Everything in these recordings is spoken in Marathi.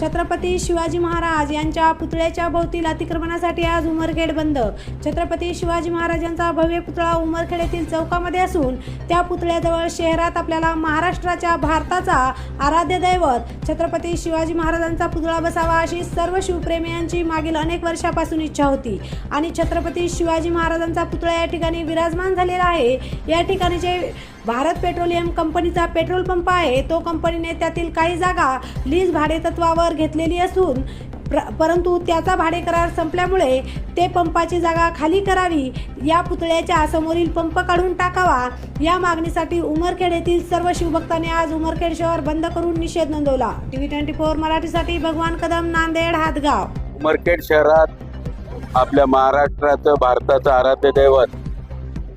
छत्रपती शिवाजी महाराज यांच्या पुतळ्याच्या भोवतील अतिक्रमणासाठी आज उमरखेड बंद. छत्रपती शिवाजी महाराजांचा भव्य पुतळा उमरखेड येथील चौकामध्ये असून त्या पुतळ्याजवळ शहरात आपल्याला महाराष्ट्राच्या भारताचा आराध्य दैवत छत्रपती शिवाजी महाराजांचा पुतळा बसावा अशी सर्व शिवप्रेमियांची मागील अनेक वर्षापासून इच्छा होती. आणि छत्रपती शिवाजी महाराजांचा पुतळा या ठिकाणी विराजमान झालेला आहे. या ठिकाणी जे भारत पेट्रोलियम कंपनीचा पेट्रोल पंप आहे तो कंपनीने त्यातील काही जागा लीज भाडेतत्वावर घेतलेली असून प्र परंतु त्याचा भाडे करार संपल्यामुळे ते पंपाची जागा खाली करावी या पुतळ्याच्या समोरील पंप काढून टाकावा या मागणीसाठी उमरखेड येथील सर्व शिवभक्तांनी आज उमरखेड शहर बंद करून निषेध नोंदवला. टीव्ही ट्वेंटी फोर मराठीसाठी भगवान कदम नांदेड हातगाव. उमरखेड शहरात आपल्या महाराष्ट्राचं भारताचं आराध्य दैवत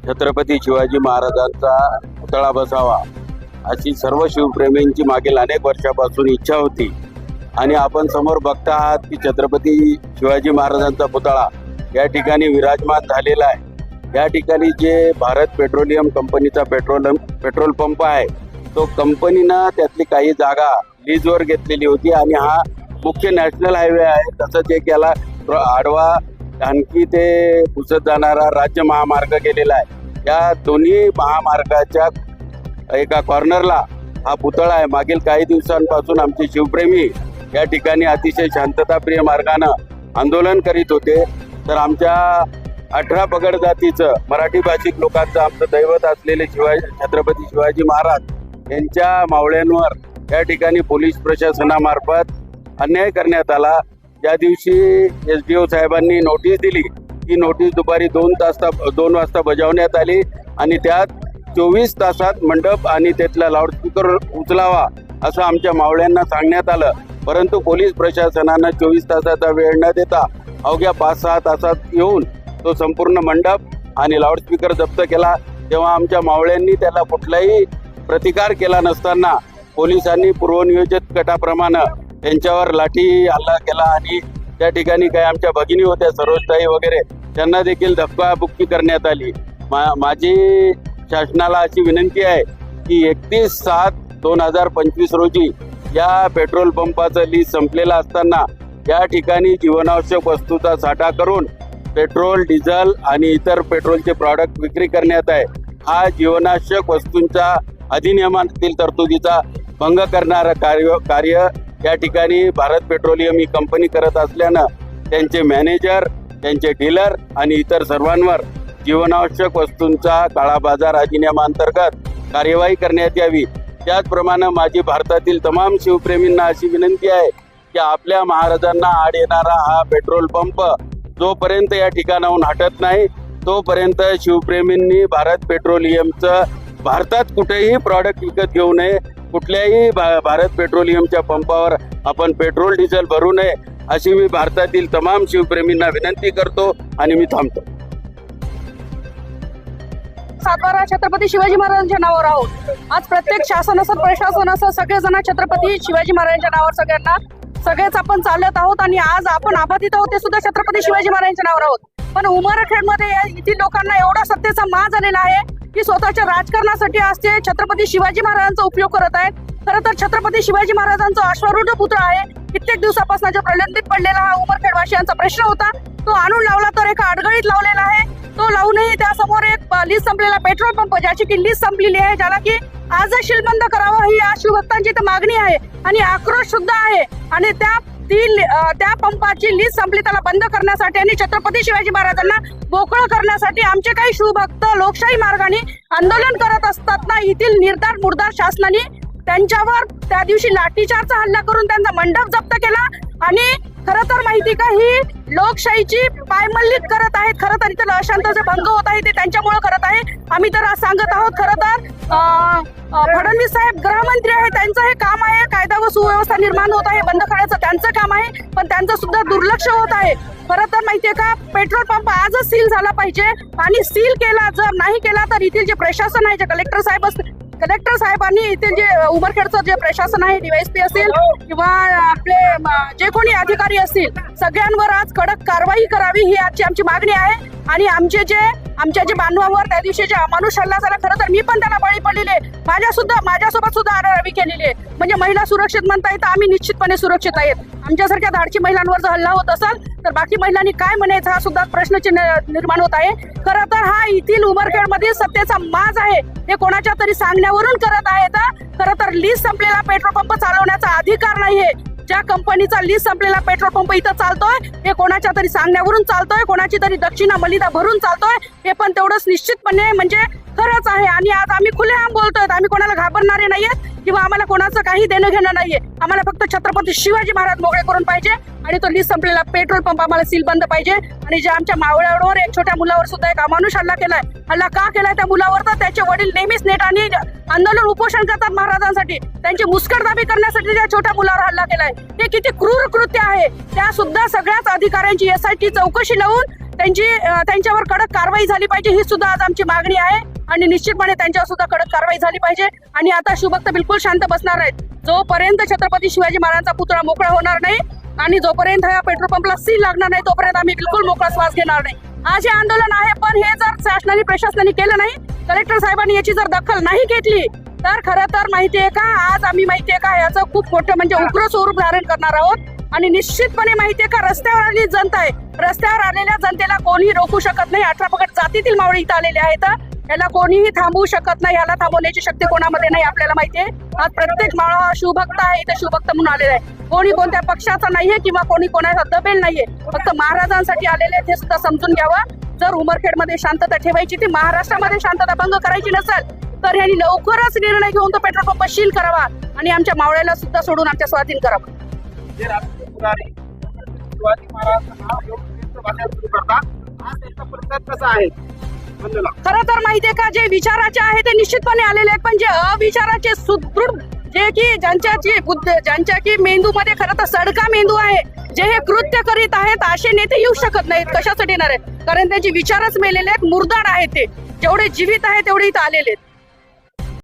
छत्रपती शिवाजी महाराजांचा पुतळा बसावा अशी सर्व शिवप्रेमींची मागील अनेक वर्षापासून इच्छा होती. आणि आपण समोर बघता आहात की छत्रपती शिवाजी महाराजांचा पुतळा या ठिकाणी विराजमान झालेला आहे. या ठिकाणी जे भारत पेट्रोलियम कंपनीचा पेट्रोल पेट्रोल पंप आहे तो कंपनीनं त्यातली काही जागा लीजवर घेतलेली होती आणि हा मुख्य नॅशनल हायवे आहे. तसंच एक याला आडवा आणखी ते पुसत जाणारा राज्य महामार्ग गेलेला आहे. या दोन्ही महामार्गाच्या एका कॉर्नरला हा पुतळा आहे. मागील काही दिवसांपासून आमचे शिवप्रेमी या ठिकाणी अतिशय शांतताप्रिय मार्गानं आंदोलन करीत होते. तर आमच्या अठरा पगड जातीचं मराठी भाषिक लोकांचं आमचं दैवत असलेले शिवाजी छत्रपती शिवाजी महाराज यांच्या मावळ्यांवर या ठिकाणी पोलीस प्रशासनामार्फत अन्याय करण्यात आला. ज्या दिवशी एस डी ओ साहेबांनी नोटीस दिली ही नोटीस दुपारी दोन तास दोन वाजता बजावण्यात आली आणि त्यात चोवीस तासात मंडप आणि त्यातला लाऊडस्पीकर उचलावा असं आमच्या मावळ्यांना सांगण्यात आलं. परंतु पोलीस प्रशासनानं चोवीस तासाचा वेळ न देता अवघ्या पाच सहा तासात येऊन तो संपूर्ण मंडप आणि लाऊडस्पीकर जप्त केला. तेव्हा आमच्या मावळ्यांनी त्याला कुठलाही प्रतिकार केला नसताना पोलिसांनी पूर्वनियोजित गटाप्रमाणे त्यांच्यावर लाठी हल्ला केला आणि त्या ठिकाणी काही आमच्या भगिनी होत्या सरोजताई वगैरे त्यांना देखील धक्काबुक्की करण्यात आली. मा माझी शासनाला अशी विनंती आहे की एकतीस सात दोन हजार पंचवीस रोजी या पेट्रोल पंपाचं लीज संपलेलं असताना या ठिकाणी जीवनावश्यक वस्तूचा साठा करून पेट्रोल डिझेल आणि इतर पेट्रोलचे प्रॉडक्ट विक्री करण्यात आहे. हा जीवनावश्यक वस्तूंच्या अधिनियमातील तरतुदीचा भंग करणारं कार्य कार्य या ठिकाणी भारत पेट्रोलियम ही कंपनी करत असल्यानं त्यांचे मॅनेजर त्यांचे डीलर आणि इतर सर्वांवर जीवनावश्यक वस्तूंचा काळा बाजार अधिनियमांतर्गत कार्यवाही करण्यात यावी. त्याचप्रमाणे माझी भारतातील तमाम शिवप्रेमींना अशी विनंती आहे की आपल्या महाराजांना आड येणारा हा पेट्रोल पंप जोपर्यंत या ठिकाणाहून हटत नाही तोपर्यंत शिवप्रेमींनी भारत पेट्रोलियमचं भारतात कुठेही प्रॉडक्ट विकत घेऊ नये. कुठल्याही भा- भारत पेट्रोलियमच्या पंपावर आपण पेट्रोल डिझेल भरू नये. अशी मी भारतातील तमाम शिवप्रेमींना विनंती करतो आणि मी थांबतो. सातबारा छत्रपती शिवाजी महाराजांच्या नावावर आहोत. आज प्रत्येक शासन असत प्रशासन असं सगळेजण छत्रपती शिवाजी महाराजांच्या नावावर सगळ्यांना सगळेच आपण चालत आहोत आणि आज आपण आबाधित आहोत ते सुद्धा छत्रपती शिवाजी महाराजांच्या नावावर आहोत. पण उमरखेडमध्ये येथील लोकांना एवढा सत्तेचा मा झालेला आहे की स्वतःच्या राजकारणासाठी आज ते छत्रपती शिवाजी महाराजांचा उपयोग करत आहेत. खरं तर छत्रपती शिवाजी महाराजांचा अश्वारूढ पुत्र आहे. कित्येक दिवसापासून जो प्रलंबित पडलेला हा उमरखेडवासियांचा प्रश्न होता तो आणून लावला तर एका अडगळीत लावलेला आहे. तो लावूनही त्यासमोर एक लीज संपलेला पेट्रोल पंप ज्याची की लीज संपलेली आहे ज्याला की आजच शिलबंद करावं ही या शिवभक्तांची तर मागणी आहे आणि आक्रोश सुद्धा आहे. आणि त्या ती त्या पंपाची लीज संपली त्याला बंद करण्यासाठी आणि छत्रपती शिवाजी महाराजांना मोकळं करण्यासाठी आमचे काही शिवभक्त लोकशाही मार्गाने आंदोलन करत असताना येथील निर्धार मुर्दार शासनाने त्यांच्यावर त्या दिवशी लाठीचारचा हल्ला करून त्यांचा मंडप जप्त केला. आणि खरं तर माहिती का ही लोकशाहीची पायमल्लिक करत आहेत. खरं तर इथं अशांत जे भंग होत आहे ते त्यांच्यामुळे करत आहे. आम्ही तर आज सांगत आहोत खरं तर फडणवीस साहेब गृहमंत्री आहे त्यांचं हे काम आहे. कायदा व सुव्यवस्था निर्माण होत आहे बंद करायचं त्यांचं काम आहे. पण त्यांचं सुद्धा दुर्लक्ष होत आहे. खरं तर माहितीये का पेट्रोल पंप आजच सील झाला पाहिजे. आणि सील केला जर नाही केला तर इथील जे प्रशासन आहे जे कलेक्टर साहेब असतील कलेक्टर साहेबांनी इथे जे उमरखेडचं जे प्रशासन आहे डीवायसपी असेल किंवा आपले जे कोणी अधिकारी असतील सगळ्यांवर आज कडक कारवाई करावी ही आजची आमची मागणी आहे. आणि आमचे जे आमच्या जे बांधवावर त्या दिवशी जे अमानुष हल्ला झाला खरं तर मी पण त्याला बळी पडलेले माझ्या सुद्धा माझ्यासोबत सुद्धा आरारावी केलेली आहे. म्हणजे महिला सुरक्षित म्हणता येतं आम्ही निश्चितपणे सुरक्षित आहेत. आमच्यासारख्या धाडची महिलांवर जर हल्ला होत असेल तर बाकी महिलांनी काय म्हणायचं हा सुद्धा प्रश्नचिन्ह निर्माण होत आहे. खरं तर हा येथील उमरखेडमधील सत्तेचा माज आहे. हे कोणाच्या तरी सांगण्यावरून करत आहेत खरं तर लीज संपलेला पेट्रोल पंप चालवण्याचा अधिकार नाहीये. ज्या कंपनीचा लीज संपलेला पेट्रोल पंप इथं चालतोय हे कोणाच्या तरी सांगण्यावरून चालतोय कोणाची तरी दक्षिणा मलिदा भरून चालतोय हे पण तेवढंच निश्चितपणे म्हणजे खरंच आहे. आणि आज आम्ही खुलेआम बोलतोय आम्ही कोणाला घाबरणारे नाहीयेत किंवा आम्हाला कोणाचं काही देणं घेणं नाहीये. आम्हाला फक्त छत्रपती शिवाजी महाराज मोकळे करून पाहिजे आणि तो लीज संपलेला पेट्रोल पंप आम्हाला सील बंद पाहिजे. आणि जे आमच्या मावळ्यावर एक छोट्या मुलावर सुद्धा एक अमानुष हल्ला केलाय. हल्ला का केलाय त्या मुलावर? तर त्याचे वडील नेहमीच नेट आणि आंदोलन उपोषण करतात महाराजांसाठी. त्यांची मुस्कटदाबी करण्यासाठी त्या छोट्या मुलावर हल्ला केलाय. हे किती क्रूर कृत्य आहे. त्या सुद्धा सगळ्याच अधिकाऱ्यांची एस आय टी चौकशी लावून त्यांची त्यांच्यावर कडक कारवाई झाली पाहिजे ही सुद्धा आज आमची मागणी आहे. आणि निश्चितपणे त्यांच्यावर सुद्धा कडक कारवाई झाली पाहिजे. आणि आता शिवभक्त बिलकुल शांत बसणार नाहीत. जोपर्यंत छत्रपती शिवाजी महाराजांचा पुतळा मोकळा होणार नाही आणि जोपर्यंत ह्या पेट्रोल पंपला सील लागणार नाही तोपर्यंत आम्ही बिलकुल मोकळा श्वास घेणार नाही. आज हे आंदोलन आहे पण हे जर शासनाने प्रशासनाने केलं नाही कलेक्टर साहेबांनी याची जर दखल नाही घेतली तर खरं तर माहितीये का? आज आम्ही माहितीये का याचं खूप मोठं म्हणजे उग्र स्वरूप धारण करणार आहोत. आणि निश्चितपणे माहितीये का रस्त्यावर आलेली जनता आहे. रस्त्यावर आलेल्या जनतेला कोणी रोखू शकत नाही. अठरा पगड जातीतील मावळे इथं आलेले आहेत. याला कोणीही थांबवू शकत नाही. याला थांबवण्याची शक्ती कोणामध्ये नाही आपल्याला माहितीये आज प्रत्येक मावळा हा शिवभक्त आहे इथे शिवभक्त म्हणून आलेला आहे. कोणी कोणत्या पक्षाचा नाहीये किंवा कोणी कोणाचा दबेल नाहीये. फक्त महाराजांसाठी आलेले आहेत हे सुद्धा समजून घ्यावं. जर उमरखेडमध्ये शांतता ठेवायची ती महाराष्ट्रामध्ये शांतता भंग करायची नसेल तर यांनी लवकरच निर्णय घेऊन तो पेट्रोल पंप सील करावा आणि आमच्या मावळ्याला सुद्धा सोडून आमच्या स्वाधीन करावं. आहे? खरं तर माहितीये का जे विचाराचे आहे ते निश्चितपणे आलेले आहेत पण जे अविचाराचे सुदृढ जे की ज्यांच्याची बुद्ध ज्यांच्या की मेंदूमध्ये खरं तर सडका मेंदू आहे जे हे कृत्य करीत आहेत असे नेते येऊ शकत नाहीत कशासाठी येणार आहेत? कारण त्यांचे विचारच मेलेले आहेत मुरदाड आहेत ते. जेवढे जीवित आहेत तेवढे इथं आलेले आहेत.